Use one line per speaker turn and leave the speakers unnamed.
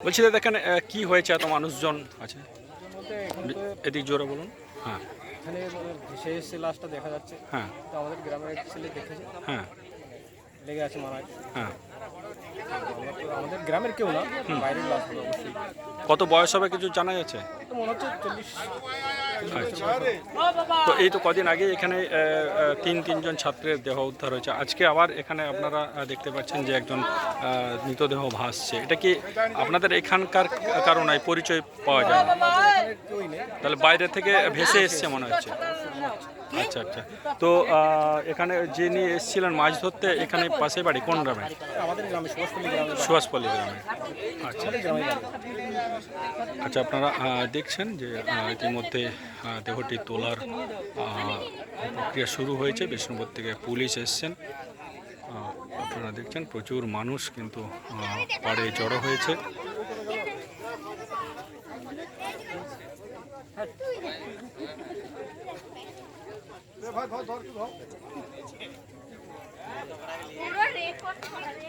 বলছি দাদা এখানে কি হয়েছে? এত মানুষজন আছে? এদিক জোরে বলুন। হ্যাঁ।
এখানে ভেসে এসছে লাশটা দেখা যাচ্ছে।
হ্যাঁ।
তো আমাদের গ্রামের ছেলে দেখেছে।
হ্যাঁ।
লেগে আছে মারা।
হ্যাঁ।
আমাদের গ্রামের কেউ না বাইরের লাশ অবশ্যই
কত বয়স হবে কিছু জানা যাচ্ছে?
তো মনে হচ্ছে চল্লিশ
তো এই তো কদিন আগে এখানে তিন, তিনজন ছাত্রের দেহ উদ্ধার হয়েছে। আজকে আবার এখানে আপনারা দেখতে পাচ্ছেন যে একজন মৃতদেহ ভাসছে। এটা কি আপনাদের এখানকার কারণে পরিচয় পাওয়া যায় না?
এখানে কেউই নেই
তাহলে বাইরে থেকে ভেসে এসছে মনে হচ্ছে। আচ্ছা আচ্ছা। তো এখানে যিনি এসেছিলেন মাছ ধরতে এখানে পাশে বাড়ি কোন গ্রামে?
সুভাষপল্লী গ্রামে।
আচ্ছা। আচ্ছা আপনারা দেখছেন যে ইতিমধ্যে দেহটি তোলার প্রক্রিয়া শুরু হয়েছে। বিষ্ণুপুর থেকে পুলিশ এসছেন। আপনারা দেখছেন প্রচুর মানুষ কিন্তু পাড়ে জড়ো হয়েছে।
পুরো রেকর্ড করে।